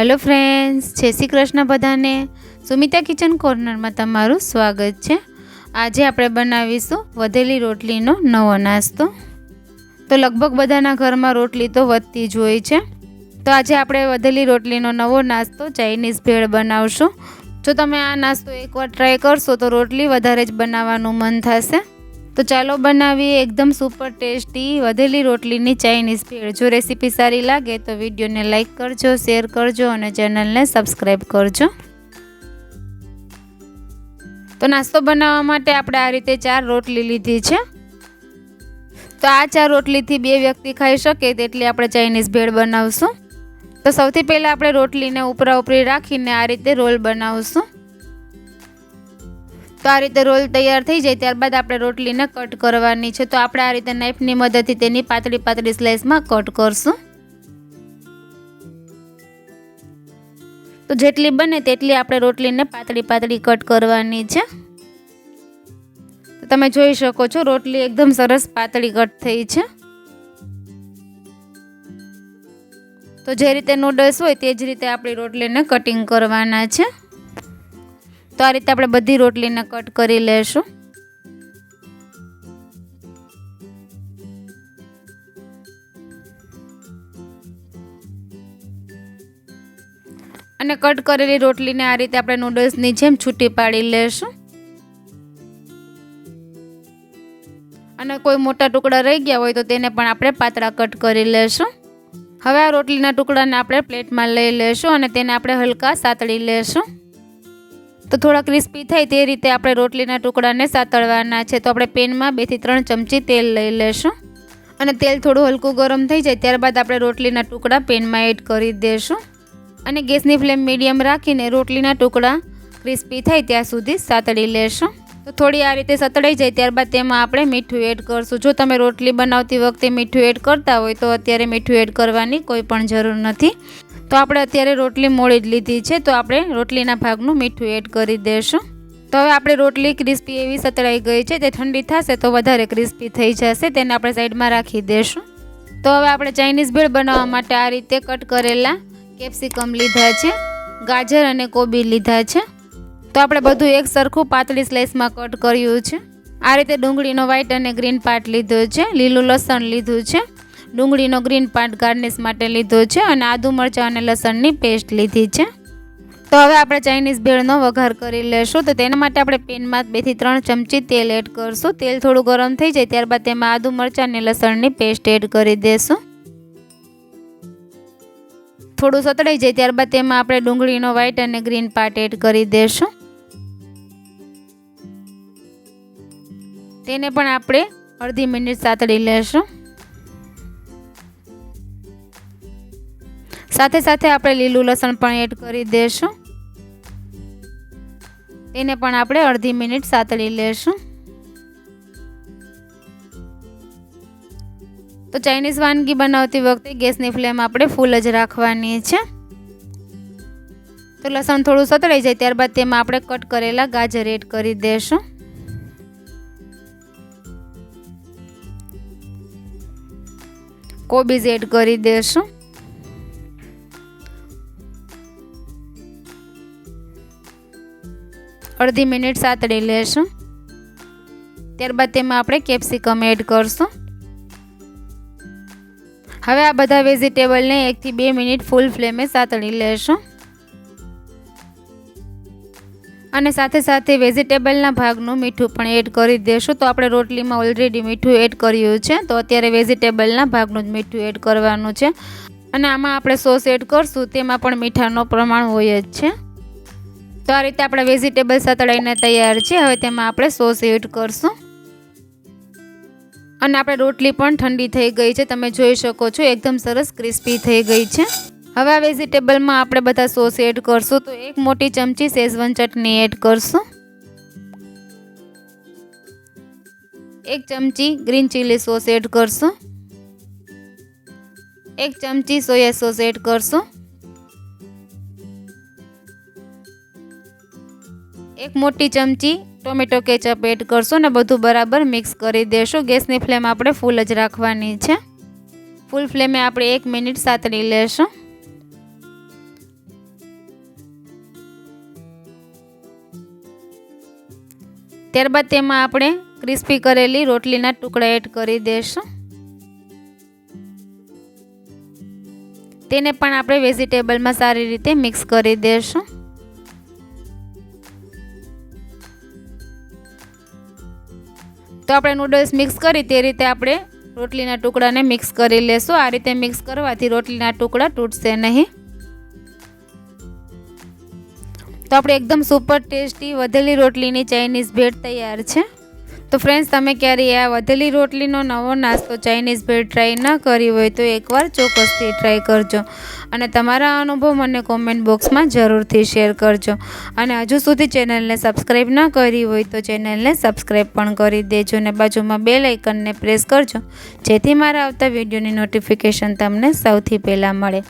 Hello friends જય શ્રી કૃષ્ણ બધાને. Sumita kitchen કોર્નરમાં તમારું સ્વાગત છે. આજે આપણે બનાવીશું વધેલી રોટલીનો નવો નાસ્તો. તો લગભગ બધાના ઘરમાં રોટલી તો વધતી જ હોય છે. તો આજે આપણે વધેલી રોટલીનો નવો નાસ્તો ચાઇનીઝ ભેળ બનાવશું. જો તમે આ નાસ્તો એકવાર ટ્રાય કરશો તો રોટલી વધારે જ બનાવવાનું મન થશે. તો ચાલો બનાવીએ એકદમ સુપર ટેસ્ટી વધેલી રોટલીની ચાઇનીઝ ભેળ. જો રેસીપી સારી લાગે તો વિડીયોને લાઇક કરજો શેર કરજો અને ચેનલને સબસ્ક્રાઈબ કરજો. તો નાસ્તો બનાવવા માટે આપણે આ રીતે ચાર રોટલી લીધી છે. તો આ ચાર રોટલીથી બે વ્યક્તિ ખાઈ શકે તેટલી આપણે ચાઇનીઝ ભેળ બનાવશું. તો સૌથી પહેલાં આપણે રોટલીને ઉપરા ઉપરી રાખીને આ રીતે રોલ બનાવશું. તો આ રીતે રોલ તૈયાર થઈ જાય ત્યારબાદ આપણે રોટલીને કટ કરવાની છે. તો આપણે આ રીતે નાઇફની મદદથી તેની પાતળી પાતળી સ્લાઇસમાં કટ કરશું. તો જેટલી બને તેટલી આપણે રોટલીને પાતળી પાતળી કટ કરવાની છે. તમે જોઈ શકો છો રોટલી એકદમ સરસ પાતળી કટ થઈ છે. તો જે રીતે નૂડલ્સ હોય તે જ રીતે આપણી રોટલીને કટિંગ કરવાના છે. તો આ રીતે આપણે બધી રોટલીને કટ કરી લેશું. અને કટ કરેલી રોટલીને આ રીતે આપણે નૂડલ્સની જેમ છૂટી પાડી લેશું. અને કોઈ મોટા ટુકડા રહી ગયા હોય તો તેને પણ આપણે પાતળા કટ કરી લેશું. હવે આ રોટલીના ટુકડાને આપણે પ્લેટમાં લઈ લેશું અને તેને આપણે હલકા સાતળી લેશું. તો થોડા ક્રિસ્પી થાય તે રીતે આપણે રોટલીના ટુકડાને સાતળવાના છે. તો આપણે પેનમાં બેથી ત્રણ ચમચી તેલ લઈ લેશું. અને તેલ થોડું હલકું ગરમ થઈ જાય ત્યારબાદ આપણે રોટલીના ટુકડા પેનમાં એડ કરી દઈશું અને ગેસની ફ્લેમ મીડિયમ રાખીને રોટલીના ટુકડા ક્રિસ્પી થાય ત્યાં સુધી સાતળી લેશું. તો થોડી આ રીતે સતળાઈ જાય ત્યારબાદ તેમાં આપણે મીઠું એડ કરશું. જો તમે રોટલી બનાવતી વખતે મીઠું એડ કરતા હોય તો અત્યારે મીઠું એડ કરવાની કોઈ પણ જરૂર નથી. તો આપણે અત્યારે રોટલી મોડી જ લીધી છે, તો આપણે રોટલીના ભાગનું મીઠું એડ કરી દઈશું તો હવે આપણે રોટલી ક્રિસ્પી એવી સતળાઈ ગઈ છે, તે ઠંડી થશે તો વધારે ક્રિસ્પી થઈ જશે, તેને આપણે સાઈડમાં રાખી દઈશું તો હવે આપણે ચાઇનીઝ ભેળ બનાવવા માટે આ રીતે કટ કરેલા કેપ્સિકમ લીધા છે, ગાજર અને કોબી લીધા છે. તો આપણે બધું એક સરખું પાતળી સ્લાઇસમાં કટ કર્યું છે. આ રીતે ડુંગળીનો વ્હાઈટ અને ગ્રીન પાર્ટ લીધો છે, લીલું લસણ લીધું છે. ડુંગળીનો ગ્રીન પાર્ટ ગાર્નિશ માટે લીધો છે અને આદુ મરચાં અને લસણની પેસ્ટ લીધી છે. તો હવે આપણે ચાઇનીઝ ભેળનો વઘાર કરી લેશું. તો તેના માટે આપણે પેનમાં બેથી ત્રણ ચમચી તેલ એડ કરશું. તેલ થોડું ગરમ થઈ જાય ત્યારબાદ તેમાં આદુ મરચાં અને લસણની પેસ્ટ એડ કરી દેશું. થોડું સતળાઈ જાય ત્યારબાદ તેમાં આપણે ડુંગળીનો વ્હાઈટ અને ગ્રીન પાર્ટ એડ કરી દેશું. તેને પણ આપણે અડધી મિનિટ સાતળી લેશું. સાથે સાથે આપણે લીલું લસણ પણ એડ કરી દઈશું તેને પણ આપણે અડધી મિનિટ સાતળી લેશું. તો ચાઇનીઝ વાનગી બનાવતી વખતે ગેસની ફ્લેમ આપણે ફૂલ જ રાખવાની છે. તો લસણ થોડું સતળાઈ જાય ત્યારબાદ તેમાં આપણે કટ કરેલા ગાજર એડ કરી દઈશું કોબીજ એડ કરી દઈશું અડધી મિનિટ સાતળી લેશું. ત્યારબાદ તેમાં આપણે કેપ્સિકમ એડ કરશું. હવે આ બધા વેજીટેબલને એકથી બે મિનિટ ફૂલ ફ્લેમે સાતળી લેશું. અને સાથે સાથે વેજીટેબલના ભાગનું મીઠું પણ એડ કરી દેશું. તો આપણે રોટલીમાં ઓલરેડી મીઠું એડ કર્યું છે. તો અત્યારે વેજીટેબલના ભાગનું જ મીઠું એડ કરવાનું છે. અને આમાં આપણે સોસ એડ કરશું. તેમાં પણ મીઠાનો પ્રમાણ હોય જ છે. તો આ રીતે આપણા વેજીટેબલ સતળાઈને તૈયાર છે. હવે તેમાં આપણે સોસ એડ કરશું. અને આપણે રોટલી પણ ઠંડી થઈ ગઈ છે. તમે જોઈ શકો છો, એકદમ સરસ ક્રિસ્પી થઈ ગઈ છે. હવે આ વેજીટેબલમાં આપણે બધા સોસ એડ કરશું. તો એક મોટી ચમચી શેઝવન ચટણી એડ કરશું. એક ચમચી ગ્રીન ચીલી સોસ એડ કરશું. એક ચમચી સોયા સોસ એડ કરશું. એક મોટી ચમચી, ટોમેટો કેચઅપ એડ કરશું ને બધું બરાબર મિક્સ કરી દેશું. ગેસની ફ્લેમ આપણે ફૂલ જ રાખવાની છે. ફૂલ ફ્લેમે આપણે એક મિનિટ સાતળી લેશું. ત્યારબાદ તેમાં આપણે ક્રિસ્પી કરેલી રોટલીના ટુકડા એડ કરી દેશું. તેને પણ આપણે વેજીટેબલમાં સારી રીતે મિક્સ કરી દેશું. તો આપણે નૂડલ્સ મિક્સ કરી તે રીતે આપણે રોટલીના ટુકડાને મિક્સ કરી લેશું. આ રીતે મિક્સ કરવાથી રોટલીના ટુકડા તૂટશે નહીં. તો આપણે એકદમ સુપર ટેસ્ટી વધેલી રોટલીની ચાઇનીઝ ભેળ તૈયાર છે. તો ફ્રેન્ડ્સ તમે ક્યારેય આ વધેલી રોટલીનો નવો નાસ્તો ચાઇનીઝ ભેળ ટ્રાય ન કરી હોય તો એકવાર ચોક્કસથી ટ્રાય કરજો. અને તમારા અનુભવ મને કોમેન્ટ બોક્સમાં જરૂરથી શેર કરજો. અને હજુ સુધી ચેનલને સબસ્ક્રાઈબ ન કરી હોય તો ચેનલને સબસ્ક્રાઈબ પણ કરી દેજો અને બાજુમાં બે લાઇકનને પ્રેસ કરજો, જેથી મારા આવતા વિડીયોની નોટિફિકેશન તમને સૌથી પહેલાં મળે.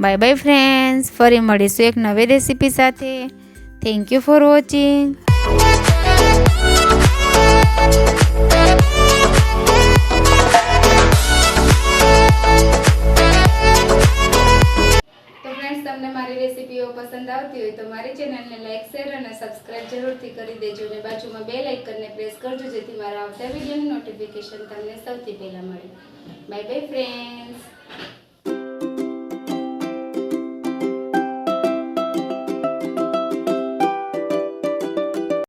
બાય બાય ફ્રેન્ડ્સ ફરી મળીશું એક નવી રેસીપી સાથે. થેન્ક યુ ફોર વોચિંગ પસંદ હોય તો મારી ચેનલને લાઇક શેર અને સબસ્ક્રાઇબ જરૂરથી કરી દેજો અને બાજુમાં બે લાઇકનને પ્રેસ કરજો જેથી મારા આવતા વિડીયોની નોટિફિકેશન તમને સૌથી પહેલાં મળે. Bye bye friends